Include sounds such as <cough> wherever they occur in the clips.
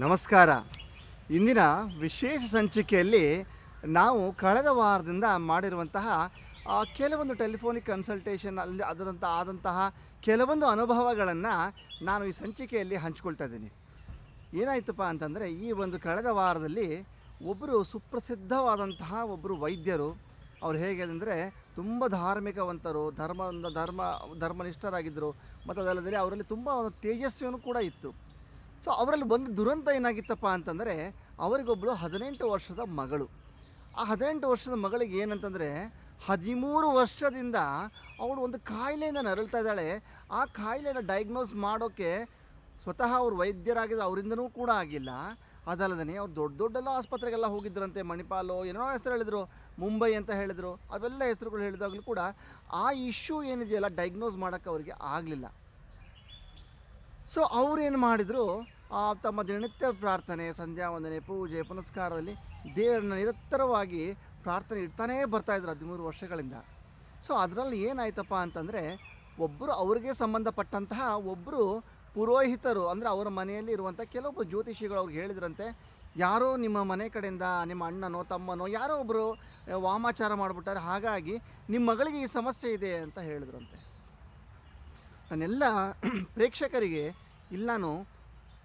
ನಮಸ್ಕಾರ. ಇಂದಿನ ವಿಶೇಷ ಸಂಚಿಕೆಯಲ್ಲಿ ನಾವು ಕಳೆದ ವಾರದಿಂದ ಮಾಡಿರುವಂತಹ ಕೆಲವೊಂದು ಟೆಲಿಫೋನಿಕ್ ಕನ್ಸಲ್ಟೇಷನ್ ಅಲ್ಲಿ ಅದರಂಥ ಆದಂತಹ ಕೆಲವೊಂದು ಅನುಭವಗಳನ್ನು ನಾನು ಈ ಸಂಚಿಕೆಯಲ್ಲಿ ಹಂಚ್ಕೊಳ್ತಾ ಇದ್ದೀನಿ. ಏನಾಯ್ತಪ್ಪ ಅಂತಂದರೆ, ಈ ಒಂದು ಕಳೆದ ವಾರದಲ್ಲಿ ಒಬ್ಬರು ಸುಪ್ರಸಿದ್ಧವಾದಂತಹ ಒಬ್ಬರು ವೈದ್ಯರು, ಅವ್ರು ಹೇಗೆ ಅಂದರೆ ತುಂಬ ಧಾರ್ಮಿಕವಂತರು ಧರ್ಮ ಧರ್ಮ ಧರ್ಮನಿಷ್ಠರಾಗಿದ್ದರು ಮತ್ತು ಅದಲ್ಲದೆ ಅವರಲ್ಲಿ ತುಂಬ ಒಂದು ತೇಜಸ್ವಿಯೂ ಕೂಡ ಇತ್ತು. ಸೊ ಅವರಲ್ಲಿ ಒಂದು ದುರಂತ ಏನಾಗಿತ್ತಪ್ಪ ಅಂತಂದರೆ ಅವರಿಗೊಬ್ಬಳು ಹದಿನೆಂಟು ವರ್ಷದ ಮಗಳು. ಆ ಹದಿನೆಂಟು ವರ್ಷದ ಮಗಳಿಗೆ ಏನಂತಂದರೆ ಹದಿಮೂರು ವರ್ಷದಿಂದ ಅವಳು ಒಂದು ಕಾಯಿಲೆಯಿಂದ ನರಳ್ತಾ ಇದ್ದಾಳೆ. ಆ ಕಾಯಿಲೆನ ಡಯಾಗ್ನೋಸ್ ಮಾಡೋಕ್ಕೆ ಸ್ವತಃ ಅವ್ರು ವೈದ್ಯರಾಗಿದ್ದ ಅವರಿಂದನೂ ಕೂಡ ಆಗಿಲ್ಲ. ಅದಲ್ಲದೇ ಅವ್ರು ದೊಡ್ಡ ದೊಡ್ಡೆಲ್ಲ ಆಸ್ಪತ್ರೆಗೆಲ್ಲ ಹೋಗಿದ್ರಂತೆ ಮಣಿಪಾಲು, ಏನೋ ಹೆಸರು ಹೇಳಿದರು, ಮುಂಬೈ ಅಂತ ಹೇಳಿದರು, ಅವೆಲ್ಲ ಹೆಸರುಗಳು ಹೇಳಿದಾಗಲೂ ಕೂಡ ಆ ಇಶ್ಯೂ ಏನಿದೆಯಲ್ಲ ಡಯಾಗ್ನೋಸ್ ಮಾಡೋಕ್ಕೆ ಅವರಿಗೆ ಆಗಲಿಲ್ಲ. ಸೊ ಅವ್ರೇನು ಮಾಡಿದರು ತಮ್ಮ ದಿನನಿತ್ಯ ಪ್ರಾರ್ಥನೆ, ಸಂಧ್ಯಾ ವಂದನೆ, ಪೂಜೆ, ಪುನಸ್ಕಾರದಲ್ಲಿ ದೇವರನ್ನ ನಿರಂತರವಾಗಿ ಪ್ರಾರ್ಥನೆ ಇಡ್ತಾನೇ ಬರ್ತಾಯಿದ್ರು ಹದಿಮೂರು ವರ್ಷಗಳಿಂದ. ಸೊ ಅದರಲ್ಲಿ ಏನಾಯ್ತಪ್ಪ ಅಂತಂದರೆ ಒಬ್ಬರು ಅವರಿಗೆ ಸಂಬಂಧಪಟ್ಟಂತಹ ಒಬ್ಬರು ಪುರೋಹಿತರು, ಅಂದರೆ ಅವರ ಮನೆಯಲ್ಲಿ ಇರುವಂಥ ಕೆಲವೊಬ್ಬರು ಜ್ಯೋತಿಷಿಗಳು ಅವ್ರಿಗೆ ಹೇಳಿದ್ರಂತೆ, ಯಾರೋ ನಿಮ್ಮ ಮನೆ ಕಡೆಯಿಂದ ನಿಮ್ಮ ಅಣ್ಣನೋ, ತಮ್ಮನೋ, ಯಾರೋ ಒಬ್ಬರು ವಾಮಾಚಾರ ಮಾಡಿಬಿಟ್ಟಾರೆ, ಹಾಗಾಗಿ ನಿಮ್ಮ ಮಗಳಿಗೆ ಈ ಸಮಸ್ಯೆ ಇದೆ ಅಂತ ಹೇಳಿದ್ರಂತೆ. ನಾನೆಲ್ಲ <clears throat> ಪ್ರೇಕ್ಷಕರಿಗೆ ಇಲ್ಲ ನಾನು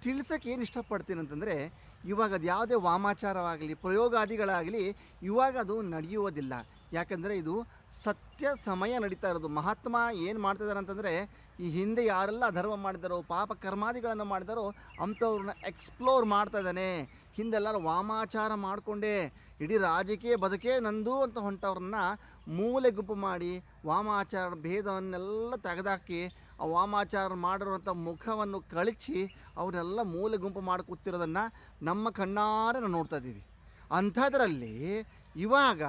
ತಿಳ್ಸೋಕ್ಕೆ ಏನು ಇಷ್ಟಪಡ್ತೀನಿ ಅಂತಂದರೆ, ಇವಾಗ ಅದು ಯಾವುದೇ ವಾಮಾಚಾರವಾಗಲಿ, ಪ್ರಯೋಗಾದಿಗಳಾಗಲಿ, ಇವಾಗ ಅದು ನಡೆಯುವುದಿಲ್ಲ. ಯಾಕಂದರೆ ಇದು ಸತ್ಯ ಸಮಯ ನಡೀತಾ ಇರೋದು. ಮಹಾತ್ಮ ಏನು ಮಾಡ್ತಿದ್ದಾರೆ ಅಂತಂದರೆ, ಈ ಹಿಂದೆ ಯಾರೆಲ್ಲ ಧರ್ಮ ಮಾಡಿದಾರೋ, ಪಾಪ ಕರ್ಮಾದಿಗಳನ್ನು ಮಾಡಿದಾರೋ, ಅಂಥವ್ರನ್ನ ಎಕ್ಸ್ಪ್ಲೋರ್ ಮಾಡ್ತಾ ಇದ್ದಾನೆ. ಹಿಂದೆಲ್ಲರೂ ವಾಮಾಚಾರ ಮಾಡಿಕೊಂಡೇ, ಇಡೀ ರಾಜಕೀಯ ಬದುಕೇ ನಂದು ಅಂತ ಹೊಂಟವ್ರನ್ನ ಮೂಲೆ ಗುಂಪು ಮಾಡಿ, ವಾಮಾಚಾರ, ಭೇದವನ್ನೆಲ್ಲ ತೆಗೆದಾಕಿ ವಾಮಾಚಾರ ಮಾಡಿರುವಂಥ ಮುಖವನ್ನು ಕಳಚಿ ಅವರೆಲ್ಲ ಮೂಲೆ ಗುಂಪು ಮಾಡಿ ಕೂತಿರೋದನ್ನು ನಮ್ಮ ಕಣ್ಣಾರೆ ನಾವು ನೋಡ್ತಾ ಇದ್ದೀವಿ. ಅಂಥದ್ರಲ್ಲಿ ಇವಾಗ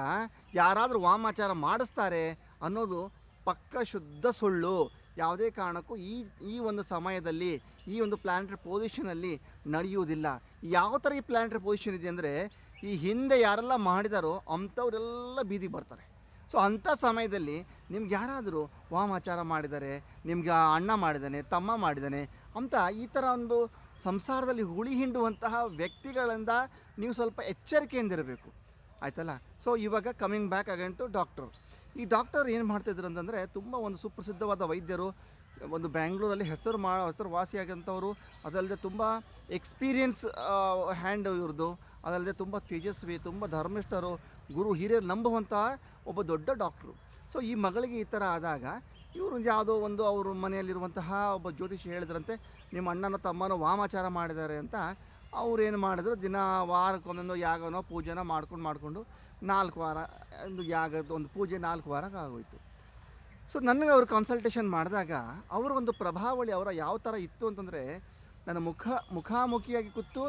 ಯಾರಾದರೂ ವಾಮಾಚಾರ ಮಾಡಿಸ್ತಾರೆ ಅನ್ನೋದು ಪಕ್ಕ ಶುದ್ಧ ಸುಳ್ಳು. ಯಾವುದೇ ಕಾರಣಕ್ಕೂ ಈ ಈ ಒಂದು ಸಮಯದಲ್ಲಿ, ಈ ಒಂದು ಪ್ಲ್ಯಾನೆಟರಿ ಪೊಸಿಷನಲ್ಲಿ ನಡೆಯುವುದಿಲ್ಲ. ಯಾವ ಥರ ಈ ಪ್ಲ್ಯಾನೆಟರಿ ಪೊಸಿಷನ್ ಇದೆ ಅಂದರೆ ಈ ಹಿಂದೆ ಯಾರೆಲ್ಲ ಮಾಡಿದಾರೋ ಅಂಥವರೆಲ್ಲ ಬೀದಿಗೆ ಬರ್ತಾರೆ. ಸೊ ಅಂಥ ಸಮಯದಲ್ಲಿ ನಿಮ್ಗೆ ಯಾರಾದರೂ ವಾಮಾಚಾರ ಮಾಡಿದ್ದಾರೆ ನಿಮ್ಗೆ ಅಣ್ಣ ಮಾಡಿದ್ದಾನೆ, ತಮ್ಮ ಮಾಡಿದ್ದಾನೆ, ಅಂತ ಈ ಥರ ಒಂದು ಸಂಸಾರದಲ್ಲಿ ಹುಳಿ ಹಿಂಡುವಂತಹ ವ್ಯಕ್ತಿಗಳಿಂದ ನೀವು ಸ್ವಲ್ಪ ಎಚ್ಚರಿಕೆಯಿಂದ ಇರಬೇಕು. ಆಯ್ತಲ್ಲ? ಸೊ ಇವಾಗ coming back again to doctor ಈ ಡಾಕ್ಟರ್ ಏನು ಮಾಡ್ತಿದ್ರು ಅಂತಂದರೆ ತುಂಬ ಒಂದು ಸುಪ್ರಸಿದ್ಧವಾದ ವೈದ್ಯರು, ಒಂದು ಬ್ಯಾಂಗ್ಳೂರಲ್ಲಿ ಹೆಸರು ಮಾ ಹೆಸರು ವಾಸಿಯಾಗಂಥವ್ರು ಅದಲ್ಲದೆ ತುಂಬ ಎಕ್ಸ್ಪೀರಿಯನ್ಸ್ ಹ್ಯಾಂಡ್ ಇವ್ರದ್ದು. ಅದಲ್ಲದೆ ತುಂಬ ತೇಜಸ್ವಿ, ತುಂಬ ಧರ್ಮಿಷ್ಠರು, ಗುರು ಹಿರಿಯರು ನಂಬುವಂಥ ಒಬ್ಬ ದೊಡ್ಡ ಡಾಕ್ಟ್ರು. ಸೊ ಈ ಮಗಳಿಗೆ ಈ ಥರ ಆದಾಗ ಇವರು ಯಾವುದೋ ಒಂದು ಅವ್ರ ಮನೆಯಲ್ಲಿರುವಂತಹ ಒಬ್ಬ ಜ್ಯೋತಿಷಿ ಹೇಳಿದ್ರಂತೆ, ನಿಮ್ಮ ಅಣ್ಣನ, ತಮ್ಮನ ವಾಮಾಚಾರ ಮಾಡಿದ್ದಾರೆ ಅಂತ ಅವ್ರು ಏನು ಮಾಡಿದ್ರು, ದಿನ ವಾರಕ್ಕೊಂದೊಂದು ಯಾಗನೋ ಪೂಜೆನೋ ಮಾಡ್ಕೊಂಡು, ಮಾಡಿಕೊಂಡು ನಾಲ್ಕು ವಾರ, ಒಂದು ಯಾಗದ ಒಂದು ಪೂಜೆ ನಾಲ್ಕು ವಾರಕ್ಕೆ ಆಗೋಯ್ತು. ಸೊ ನನಗೆ ಅವರು ಕನ್ಸಲ್ಟೇಷನ್ ಮಾಡಿದಾಗ ಅವರ ಒಂದು ಪ್ರಭಾವಳಿ ಅವರ ಯಾವ ಥರ ಇತ್ತು ಅಂತಂದರೆ, ನನ್ನ ಮುಖ ಮುಖಾಮುಖಿಯಾಗಿ ಕೂತು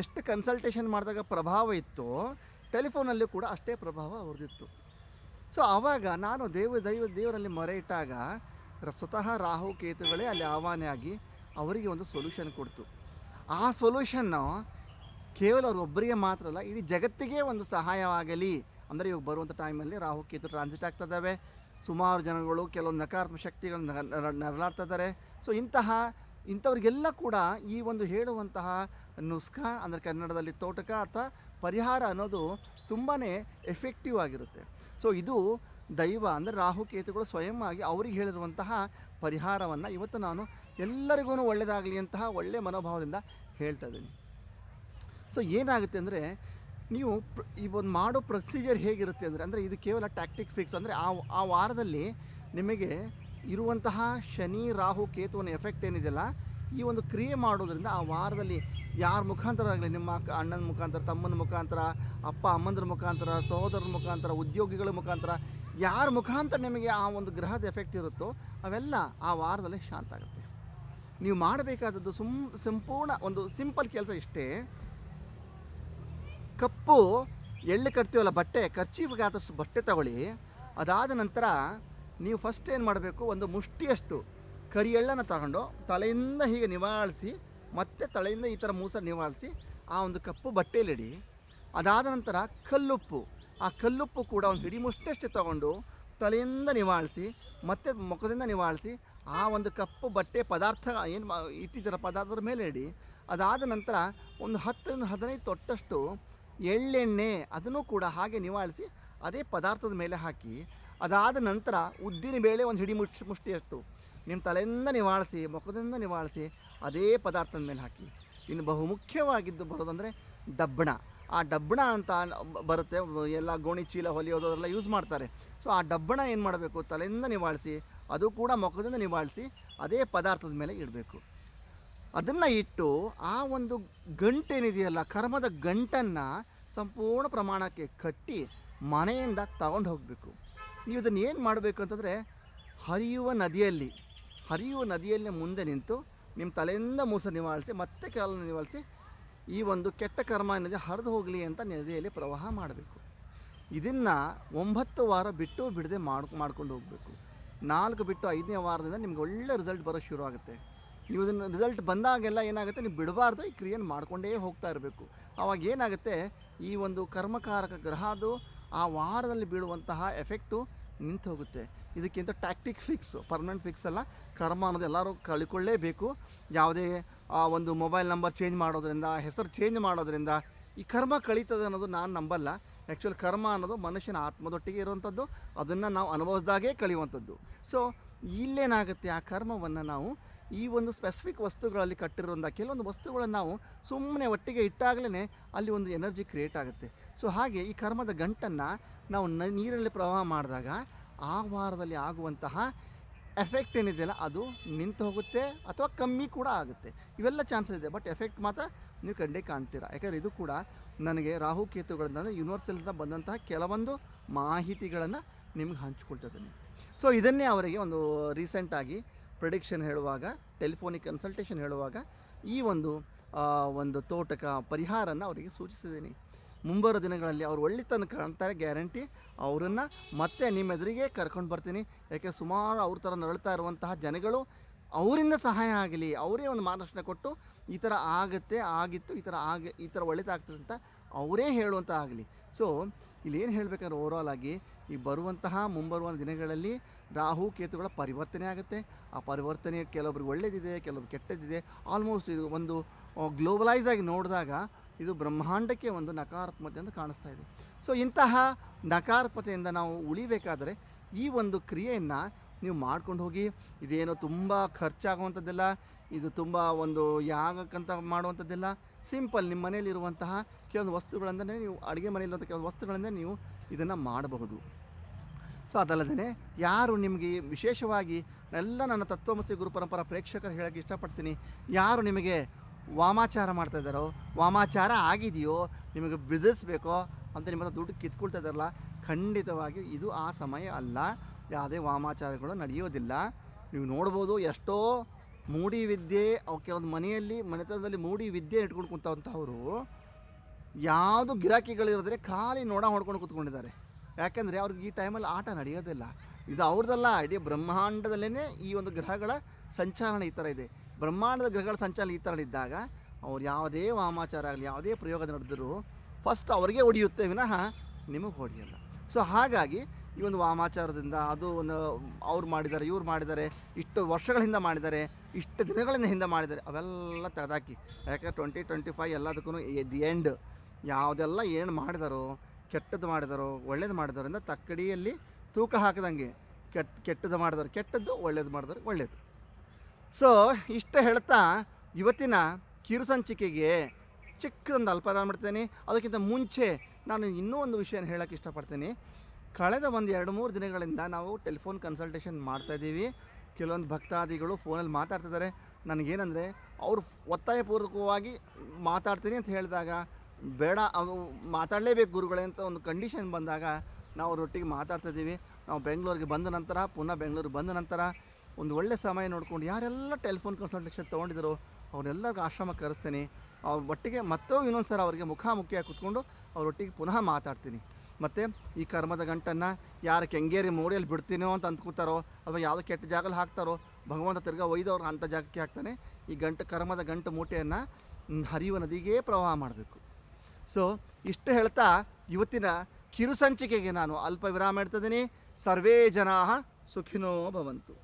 ಎಷ್ಟು ಕನ್ಸಲ್ಟೇಷನ್ ಮಾಡಿದಾಗ ಪ್ರಭಾವ ಇತ್ತು ಟೆಲಿಫೋನಲ್ಲಿ ಕೂಡ ಅಷ್ಟೇ ಪ್ರಭಾವ ಅವ್ರದ್ದಿತ್ತು. ಸೊ ಆವಾಗ ನಾನು ದೇವ, ದೈವ, ದೇವರಲ್ಲಿ ಮೊರೆ ಇಟ್ಟಾಗ ಸ್ವತಃ ರಾಹು, ಕೇತುಗಳೇ ಅಲ್ಲಿ ಆಹ್ವಾನ ಅವರಿಗೆ ಒಂದು ಸೊಲ್ಯೂಷನ್ ಕೊಡ್ತು. ಆ ಸೊಲ್ಯೂಷನ್ನು ಕೇವಲ ಅವರೊಬ್ಬರಿಗೆ ಮಾತ್ರ ಅಲ್ಲ, ಇಡೀ ಜಗತ್ತಿಗೆ ಒಂದು ಸಹಾಯವಾಗಲಿ. ಅಂದರೆ ಇವಾಗ ಬರುವಂಥ ಟೈಮಲ್ಲಿ ರಾಹು, ಕೇತು ಟ್ರಾನ್ಸಿಟ್ ಆಗ್ತದವೆ. ಸುಮಾರು ಜನಗಳು ಕೆಲವೊಂದು ನಕಾರಾತ್ಮಕ ಶಕ್ತಿಗಳನ್ನು ನರಳಾಡ್ತಾ ಇದ್ದಾರೆ. ಸೊ ಇಂತಹ ಇಂಥವ್ರಿಗೆಲ್ಲ ಕೂಡ ಈ ಒಂದು ಹೇಳುವಂತಹ ನುಸ್ಖಾ ಅಂದರೆ ಕನ್ನಡದಲ್ಲಿ ತೋಟಕ ಅಥವಾ ಪರಿಹಾರ ಅನ್ನೋದು ತುಂಬಾ ಎಫೆಕ್ಟಿವ್ ಆಗಿರುತ್ತೆ. ಸೊ ಇದು ದೈವ ಅಂದರೆ ರಾಹುಕೇತುಗಳು ಸ್ವಯಂ ಆಗಿ ಅವ್ರಿಗೆ ಹೇಳಿರುವಂತಹ ಪರಿಹಾರವನ್ನು ಇವತ್ತು ನಾನು ಎಲ್ಲರಿಗೂ ಒಳ್ಳೆಯದಾಗಲಿ ಅಂತಹ ಒಳ್ಳೆಯ ಮನೋಭಾವದಿಂದ ಹೇಳ್ತಾ ಇದ್ದೀನಿ. ಸೊ ಏನಾಗುತ್ತೆ ಅಂದರೆ ನೀವು ಈ ಒಂದು ಮಾಡೋ ಪ್ರೊಸೀಜರ್ ಹೇಗಿರುತ್ತೆ ಅಂದರೆ ಅಂದರೆ ಇದು ಕೇವಲ ಟ್ಯಾಕ್ಟಿಕ್ ಫಿಕ್ಸ್ ಅಂದರೆ ಆ ಆ ವಾರದಲ್ಲಿ ನಿಮಗೆ ಇರುವಂತಹ ಶನಿ, ರಾಹು ಕೇತುವಿನ ಎಫೆಕ್ಟ್ ಏನಿದೆಯಲ್ಲ, ಈ ಒಂದು ಕ್ರಿಯೆ ಮಾಡೋದರಿಂದ ಆ ವಾರದಲ್ಲಿ ಯಾರ ಮುಖಾಂತರ ಆಗಲಿ, ನಿಮ್ಮ ಅಣ್ಣನ ಮುಖಾಂತರ, ತಮ್ಮನ ಮುಖಾಂತರ, ಅಪ್ಪ, ಅಮ್ಮಂದ್ರ ಮುಖಾಂತರ ಸಹೋದರರ ಮುಖಾಂತರ, ಉದ್ಯೋಗಿಗಳ ಮುಖಾಂತರ, ಯಾರ ಮುಖಾಂತರ ನಿಮಗೆ ಆ ಒಂದು ಗ್ರಹದ ಎಫೆಕ್ಟ್ ಇರುತ್ತೋ ಅವೆಲ್ಲ ಆ ವಾರದಲ್ಲಿ ಶಾಂತ ಆಗುತ್ತೆ. ನೀವು ಮಾಡಬೇಕಾದದ್ದು ಸುಮ್, ಸಂಪೂರ್ಣ ಒಂದು ಸಿಂಪಲ್ ಕೆಲಸ ಇಷ್ಟೇ. ಕಪ್ಪು ಎಳ್ಳು ಕಟ್ತೀವಲ್ಲ ಬಟ್ಟೆ ಖರ್ಚೀಫ್ಗೆ ಆದಷ್ಟು ಬಟ್ಟೆ ತಗೊಳ್ಳಿ, ಅದಾದ ನಂತರ ನೀವು ಫಸ್ಟ್ ಏನು ಮಾಡಬೇಕು? ಒಂದು ಮುಷ್ಟಿಯಷ್ಟು ಕರಿ ಎಳ್ಳನ್ನು ತಗೊಂಡು ತಲೆಯಿಂದ ಹೀಗೆ ನಿವಾಳಿಸಿ, ಮತ್ತೆ ತಲೆಯಿಂದ ಈ ಥರ ಮೂಸ ನಿವಾಳಿಸಿ, ಆ ಒಂದು ಕಪ್ಪು ಬಟ್ಟೆಯಲ್ಲಿಡಿ. ಅದಾದ ನಂತರ ಕಲ್ಲುಪ್ಪು. ಆ ಕಲ್ಲುಪ್ಪು ಕೂಡ ಒಂದು ಹಿಡಿ ಮುಷ್ಟಷ್ಟು ತಗೊಂಡು ತಲೆಯಿಂದ ನಿವಾಳಿಸಿ, ಮತ್ತೆ ಮುಖದಿಂದ ನಿವಾಳಿಸಿ, ಆ ಒಂದು ಕಪ್ಪು ಬಟ್ಟೆ ಪದಾರ್ಥ ಏನು ಇಟ್ಟಿದ್ದರ ಪದಾರ್ಥದ ಮೇಲೆ ಇಡಿ. ಅದಾದ ನಂತರ ಒಂದು ಹತ್ತರಿಂದ ಹದಿನೈದು ತೊಟ್ಟಷ್ಟು ಎಳ್ಳೆಣ್ಣೆ ಅದನ್ನು ಕೂಡ ಹಾಗೆ ನಿವಾಳಿಸಿ, ಅದೇ ಪದಾರ್ಥದ ಮೇಲೆ ಹಾಕಿ ಅದಾದ ನಂತರ ಉದ್ದಿನ ಬೇಳೆ ಒಂದು ಹಿಡಿ ಮುಚ್ಚಿ ಮುಷ್ಟಿಯಷ್ಟು ನಿಮ್ಮ ತಲೆಯಿಂದ ನಿವಾಳಿಸಿ, ಮುಖದಿಂದ ನಿವಾಳಿಸಿ ಅದೇ ಪದಾರ್ಥದ ಮೇಲೆ ಹಾಕಿ. ಇನ್ನು ಬಹುಮುಖ್ಯವಾಗಿದ್ದು ಬರೋದಂದರೆ ಡಬ್ಬಣ. ಆ ಡಬ್ಬಣ ಅಂತ ಬರುತ್ತೆ. ಎಲ್ಲ ಗೋಣಿ ಚೀಲ ಹೊಲಿಯೋದು ಅದೆಲ್ಲ ಯೂಸ್ ಮಾಡ್ತಾರೆ. ಸೊ ಆ ಡಬ್ಬಣ ಏನು ಮಾಡಬೇಕು? ತಲೆಯಿಂದ ನಿವಾಳಿಸಿ, ಅದು ಕೂಡ ಮುಖದಿಂದ ನಿವಾಳಿಸಿ ಅದೇ ಪದಾರ್ಥದ ಮೇಲೆ ಇಡಬೇಕು. ಅದನ್ನು ಇಟ್ಟು ಆ ಒಂದು ಗಂಟೇನಿದೆಯಲ್ಲ ಕರ್ಮದ ಗಂಟನ್ನು ಸಂಪೂರ್ಣ ಪ್ರಮಾಣಕ್ಕೆ ಕಟ್ಟಿ ಮನೆಯಿಂದ ತಗೊಂಡು ಹೋಗಬೇಕು. ನೀವು ಇದನ್ನು ಏನು ಮಾಡಬೇಕು ಅಂತಂದರೆ ಹರಿಯುವ ನದಿಯಲ್ಲಿ ಹರಿಯುವ ನದಿಯಲ್ಲಿ ಮುಂದೆ ನಿಂತು ನಿಮ್ಮ ತಲೆಯಿಂದ ಮೂಸ ನಿವಾಳಿಸಿ, ಮತ್ತೆ ಕಾಲನ್ನು ನಿವಾಳಿಸಿ ಈ ಒಂದು ಕೆಟ್ಟ ಕರ್ಮ ನದಿ ಹರಿದು ಹೋಗಲಿ ಅಂತ ನದಿಯಲ್ಲಿ ಪ್ರವಾಹ ಮಾಡಬೇಕು. ಇದನ್ನು ಒಂಬತ್ತು ವಾರ ಬಿಟ್ಟು ಬಿಡದೆ ಮಾಡ್, ಮಾಡ್ಕೊಂಡು ಹೋಗಬೇಕು. ನಾಲ್ಕು ಬಿಟ್ಟು ಐದನೇ ವಾರದಿಂದ ನಿಮ್ಗೆ ಒಳ್ಳೆ ರಿಸಲ್ಟ್ ಬರೋ ಶುರು ಆಗುತ್ತೆ. ನೀವು ಇದನ್ನು ರಿಸಲ್ಟ್ ಬಂದಾಗೆಲ್ಲ ಏನಾಗುತ್ತೆ, ನೀವು ಬಿಡಬಾರ್ದು, ಈ ಕ್ರಿಯೆಯನ್ನು ಮಾಡ್ಕೊಂಡೇ ಹೋಗ್ತಾ ಇರಬೇಕು. ಆವಾಗ ಏನಾಗುತ್ತೆ, ಈ ಒಂದು ಕರ್ಮಕಾರಕ ಗ್ರಹದು ಆ ವಾರದಲ್ಲಿ ಬೀಳುವಂತಹ ಎಫೆಕ್ಟು ನಿಂತು ಹೋಗುತ್ತೆ ಇದಕ್ಕಿಂತ ಟ್ಯಾಕ್ಟಿಕ್ ಫಿಕ್ಸ್ ಪರ್ಮನೆಂಟ್ ಫಿಕ್ಸ್ ಅಲ್ಲ. ಕರ್ಮ ಅನ್ನೋದು ಎಲ್ಲರೂ ಕಳ್ಕೊಳ್ಳೇಬೇಕು. ಯಾವುದೇ, ಆ, ಒಂದು ಮೊಬೈಲ್ ನಂಬರ್ ಚೇಂಜ್ ಮಾಡೋದ್ರಿಂದ, ಹೆಸರು ಚೇಂಜ್ ಮಾಡೋದ್ರಿಂದ ಈ ಕರ್ಮ ಕಳೀತದೆ ಅನ್ನೋದು ನಾನು ನಂಬಲ್ಲ. ಆ್ಯಕ್ಚುಲಿ ಕರ್ಮ ಅನ್ನೋದು ಮನುಷ್ಯನ ಆತ್ಮದೊಟ್ಟಿಗೆ ಇರುವಂಥದ್ದು. ಅದನ್ನು ನಾವು ಅನುಭವಿಸ್ದಾಗೇ ಕಳೆಯುವಂಥದ್ದು. ಸೊ ಇಲ್ಲೇನಾಗುತ್ತೆ? ಆ ಕರ್ಮವನ್ನು ನಾವು ಈ ಒಂದು ಸ್ಪೆಸಿಫಿಕ್ ವಸ್ತುಗಳಲ್ಲಿ ಕಟ್ಟಿರೋಂಥ ಕೆಲವೊಂದು ವಸ್ತುಗಳನ್ನು ನಾವು ಸುಮ್ಮನೆ ಒಟ್ಟಿಗೆ ಇಟ್ಟಾಗಲೇ ಅಲ್ಲಿ ಒಂದು ಎನರ್ಜಿ ಕ್ರಿಯೇಟ್ ಆಗುತ್ತೆ. ಸೊ ಹಾಗೆ ಈ ಕರ್ಮದ ಗಂಟನ್ನು ನಾವು ನೀರಲ್ಲಿ ಪ್ರವಾಹ ಮಾಡಿದಾಗ ಆ ವಾರದಲ್ಲಿ ಆಗುವಂತಹ ಎಫೆಕ್ಟ್ ಏನಿದೆಯಲ್ಲ, ಅದು ನಿಂತು ಹೋಗುತ್ತೆ ಅಥವಾ ಕಮ್ಮಿ ಕೂಡ ಆಗುತ್ತೆ. ಇವೆಲ್ಲ ಚಾನ್ಸಸ್ ಇದೆ ಬಟ್ ಎಫೆಕ್ಟ್ ಮಾತ್ರ ನೀವು ಕಂಡೇ ಕಾಣ್ತೀರಾ. ಯಾಕಂದರೆ ಇದು ಕೂಡ ನನಗೆ ರಾಹು ಕೇತುಗಳಿಂದ ಅಂದರೆ ಯೂನಿವರ್ಸಲಿಂದ ಬಂದಂತಹ ಕೆಲವೊಂದು ಮಾಹಿತಿಗಳನ್ನು ನಿಮ್ಗೆ ಹಂಚ್ಕೊಳ್ತಿದ್ದೀನಿ ಸೊ ಇದನ್ನೇ ಅವರಿಗೆ ಒಂದು ರೀಸೆಂಟಾಗಿ ಪ್ರೆಡಿಕ್ಷನ್ ಹೇಳುವಾಗ ಟೆಲಿಫೋನಿಕ್ ಕನ್ಸಲ್ಟೇಷನ್ ಹೇಳುವಾಗ ಈ ಒಂದು ಒಂದು ತೋಟಕ ಪರಿಹಾರನ ಅವರಿಗೆ ಸೂಚಿಸಿದ್ದೀನಿ. ಮುಂಬರೋ ದಿನಗಳಲ್ಲಿ ಅವ್ರು ಒಳ್ಳೆತನ ಕಾಣ್ತಾರೆ, ಗ್ಯಾರಂಟಿ. ಅವರನ್ನು ಮತ್ತೆ ನಿಮ್ಮ ಎದುರಿಗೆ ಕರ್ಕೊಂಡು ಬರ್ತೀನಿ. ಯಾಕೆ ಸುಮಾರು ಅವ್ರ ಥರ ನರಳ್ತಾ ಇರುವಂತಹ ಜನಗಳು ಅವರಿಂದ ಸಹಾಯ ಆಗಲಿ, ಅವರೇ ಒಂದು ಮಾರ್ಗದರ್ಶನ ಕೊಟ್ಟು ಈ ಥರ ಆಗುತ್ತೆ, ಆಗಿತ್ತು, ಈ ಥರ ಆಗ, ಈ ಥರ ಒಳ್ಳೆದಾಗ್ತದೆ ಅಂತ ಅವರೇ ಹೇಳುವಂಥ ಆಗಲಿ. ಸೊ ಇಲ್ಲಿ ಏನು ಹೇಳಬೇಕಾದ್ರೆ ಓವರಾಲ್ ಆಗಿ ಈ ಬರುವಂತಹ ಮುಂಬರುವ ದಿನಗಳಲ್ಲಿ ರಾಹು, ಕೇತುಗಳ ಪರಿವರ್ತನೆ ಆಗುತ್ತೆ. ಆ ಪರಿವರ್ತನೆ ಕೆಲವೊಬ್ರಿಗೆ ಒಳ್ಳೆಯದಿದೆ ಕೆಲವೊಬ್ರು ಕೆಟ್ಟದಿದೆ. ಆಲ್ಮೋಸ್ಟ್ ಇದು ಒಂದು ಗ್ಲೋಬಲೈಸ್ ಆಗಿ ನೋಡಿದಾಗ ಇದು ಬ್ರಹ್ಮಾಂಡಕ್ಕೆ ಒಂದು ನಕಾರಾತ್ಮಕತೆ ಅಂತ ಕಾಣಿಸ್ತಾ ಇದೆ. ಸೊ ಇಂತಹ ನಕಾರಾತ್ಮಕತೆಯಿಂದ ನಾವು ಉಳಿಬೇಕಾದರೆ ಈ ಒಂದು ಕ್ರಿಯೆಯನ್ನು ನೀವು ಮಾಡ್ಕೊಂಡು ಹೋಗಿ, ಇದೇನೋ ತುಂಬ ಖರ್ಚಾಗುವಂಥದ್ದಿಲ್ಲ, ಇದು ತುಂಬ ಒಂದು ಯಾಗಕ್ಕಂತ ಮಾಡುವಂಥದ್ದಿಲ್ಲ, ಸಿಂಪಲ್ ನಿಮ್ಮ ಮನೆಯಲ್ಲಿರುವಂತಹ ಕೆಲವೊಂದು ವಸ್ತುಗಳಂದರೆ ನೀವು ಅಡುಗೆ ಮನೆಯಲ್ಲಿರುವಂಥ ಕೆಲವೊಂದು ವಸ್ತುಗಳಿಂದ ನೀವು ಇದನ್ನು ಮಾಡಬಹುದು. ಸೊ ಅದಲ್ಲದೆ ಯಾರು ನಿಮಗೆ ವಿಶೇಷವಾಗಿ ಎಲ್ಲ ನನ್ನ ತತ್ವಮಸಿ ಗುರು ಪರಂಪರಾ ಪ್ರೇಕ್ಷಕರು ಹೇಳೋಕ್ಕೆ ಇಷ್ಟಪಡ್ತೀನಿ, ಯಾರು ನಿಮಗೆ ವಾಮಾಚಾರ ಮಾಡ್ತಾ ಇದ್ದಾರೋ, ವಾಮಾಚಾರ ಆಗಿದೆಯೋ, ನಿಮಗೆ ಬಿದಿಸ್ಬೇಕೋ ಅಂತ ನಿಮ್ಮ ದುಡ್ಡು ಕಿತ್ಕೊಳ್ತಾ ಇದ್ದಾರಲ್ಲ ಖಂಡಿತವಾಗಿ ಇದು ಆ ಸಮಯ ಅಲ್ಲ. ಯಾವುದೇ ವಾಮಾಚಾರಗಳು ನಡೆಯೋದಿಲ್ಲ. ನೀವು ನೋಡ್ಬೋದು ಎಷ್ಟೋ ಮೂಡಿ ವಿದ್ಯೆ ಅವು ಕೆಲವೊಂದು ಮನೆಯಲ್ಲಿ, ಮನೆತನದಲ್ಲಿ ಮೂಡಿ ವಿದ್ಯೆ ಇಟ್ಕೊಂಡು ಕುಂತಂಥವರು ಯಾವುದು ಗಿರಾಕಿಗಳಿರೋದ್ರೆ ಖಾಲಿ ನೋಡ ಹೊಡ್ಕೊಂಡು ಕೂತ್ಕೊಂಡಿದ್ದಾರೆ. ಯಾಕೆಂದರೆ ಅವ್ರಿಗೆ ಈ ಟೈಮಲ್ಲಿ ಆಟ ನಡೆಯೋದಿಲ್ಲ. ಇದು ಅವ್ರದ್ದಲ್ಲ, ಇಡೀ ಬ್ರಹ್ಮಾಂಡದಲ್ಲೇ ಈ ಒಂದು ಗ್ರಹಗಳ ಸಂಚಾರಣೆ ಈ ಥರ ಇದೆ. ಬ್ರಹ್ಮಾಂಡದ ಗ್ರಹಗಳ ಸಂಚಲನ ಈ ಥರ ಇದ್ದಾಗ ಅವ್ರು ಯಾವುದೇ ವಾಮಾಚಾರ ಆಗಲಿ, ಯಾವುದೇ ಪ್ರಯೋಗ ನಡೆದರೂ ಫಸ್ಟ್ ಅವ್ರಿಗೆ ಹೊಡೆಯುತ್ತೆ, ವಿನಃ ನಿಮಗೆ ಹೊಡೆಯಲ್ಲ. ಸೊ ಹಾಗಾಗಿ ಈ ಒಂದು ವಾಮಾಚಾರದಿಂದ ಅದು ಒಂದು ಅವ್ರು ಮಾಡಿದ್ದಾರೆ, ಇವ್ರು ಮಾಡಿದ್ದಾರೆ, ಇಷ್ಟು ವರ್ಷಗಳ ಹಿಂದೆ ಮಾಡಿದ್ದಾರೆ, ಇಷ್ಟು ದಿನಗಳಿಂದ ಹಿಂದೆ ಮಾಡಿದ್ದಾರೆ, ಅವೆಲ್ಲ ತೆಗೆದಾಕಿ. ಯಾಕೆ ಟ್ವೆಂಟಿ ಟ್ವೆಂಟಿ ಫೈವ್ ಎಲ್ಲದಕ್ಕೂ ದಿ ಎಂಡ್ ಯಾವುದೆಲ್ಲ ಏನು ಮಾಡಿದಾರೋ, ಕೆಟ್ಟದ್ದು ಮಾಡಿದಾರೋ, ಒಳ್ಳೇದು ಮಾಡಿದಾರಿಂದ ತಕ್ಕಡಿಯಲ್ಲಿ ತೂಕ ಹಾಕಿದಂಗೆ ಕೆಟ್ಟ ಕೆಟ್ಟದ್ದು ಮಾಡಿದವರು ಕೆಟ್ಟದ್ದು ಒಳ್ಳೇದು ಮಾಡಿದವ್ರಿಗೆ ಒಳ್ಳೇದು. ಸೊ, ಇಷ್ಟು ಹೇಳ್ತಾ ಇವತ್ತಿನ ಕಿರುಸಂಚಿಕೆಗೆ ಚಿಕ್ಕದೊಂದು ಅಲ್ಪಾರ ಮಾಡ್ತೇನೆ. ಅದಕ್ಕಿಂತ ಮುಂಚೆ ನಾನು ಇನ್ನೂ ಒಂದು ವಿಷಯ ಹೇಳೋಕ್ಕೆ ಇಷ್ಟಪಡ್ತೀನಿ. ಕಳೆದ ಒಂದು ಎರಡು ಮೂರು ದಿನಗಳಿಂದ ನಾವು ಟೆಲಿಫೋನ್ ಕನ್ಸಲ್ಟೇಷನ್ ಮಾಡ್ತಾಯಿದ್ದೀವಿ ಕೆಲವೊಂದು ಭಕ್ತಾದಿಗಳು ಫೋನಲ್ಲಿ ಮಾತಾಡ್ತಿದ್ದಾರೆ ನನಗೇನಂದರೆ, ಅವರು ಒತ್ತಾಯಪೂರ್ವಕವಾಗಿ ಮಾತಾಡ್ತೀನಿ ಅಂತ ಹೇಳಿದಾಗ, ಬೇಡ ಅವು ಮಾತಾಡಲೇಬೇಕು ಗುರುಗಳೇ ಅಂತ ಒಂದು ಕಂಡೀಷನ್ ಬಂದಾಗ ನಾವು ಅವರೊಟ್ಟಿಗೆ ಮಾತಾಡ್ತಿದ್ದೀವಿ ನಾವು ಬೆಂಗಳೂರಿಗೆ ಬಂದ ನಂತರ, ಪುನಃ ಬೆಂಗಳೂರಿಗೆ ಬಂದ ನಂತರ ಒಂದು ಒಳ್ಳೆ ಸಮಯ ನೋಡ್ಕೊಂಡು ಯಾರೆಲ್ಲ ಟೆಲಿಫೋನ್ ಕನ್ಸಲ್ಟೇಷನ್ ತೊಗೊಂಡಿದ್ರು ಅವರೆಲ್ಲರಿಗೂ ಆಶ್ರಮ ಕರೆಸ್ತೀನಿ. ಅವ್ರ ಒಟ್ಟಿಗೆ ಮತ್ತೂ ಇನ್ನೊಂದು ಸಲ ಅವರಿಗೆ ಮುಖಾಮುಖಿಯಾಗಿ ಕೂತ್ಕೊಂಡು ಅವರೊಟ್ಟಿಗೆ ಪುನಃ ಮಾತಾಡ್ತೀನಿ. ಮತ್ತು ಈ ಕರ್ಮದ ಗಂಟನ್ನು ಯಾರು ಕೆಂಗೇರಿ ಮೋಡಿಯಲ್ಲಿ ಬಿಡ್ತೀನೋ ಅಂತ ಅಂದ್ಕೊತಾರೋ ಅಥವಾ ಯಾವುದೋ ಕೆಟ್ಟ ಜಾಗಲ್ಲಿ ಹಾಕ್ತಾರೋ ಭಗವಂತ ತಿರ್ಗಾ ಒಯ್ದವ್ರು ಅಂಥ ಜಾಗಕ್ಕೆ ಹಾಕ್ತಾನೆ. ಈ ಗಂಟು, ಕರ್ಮದ ಗಂಟು ಮೂಟೆಯನ್ನು ಹರಿಯುವ ನದಿಗೆ ಪ್ರವಾಹ ಮಾಡಬೇಕು. ಸೊ ಇಷ್ಟು ಹೇಳ್ತಾ ಇವತ್ತಿನ ಕಿರುಸಂಚಿಕೆಗೆ ನಾನು ಅಲ್ಪ ವಿರಾಮ ಇಡ್ತಿದ್ದೀನಿ ಸರ್ವೇ ಜನಾ ಸುಖಿನೋ ಭವಂತು.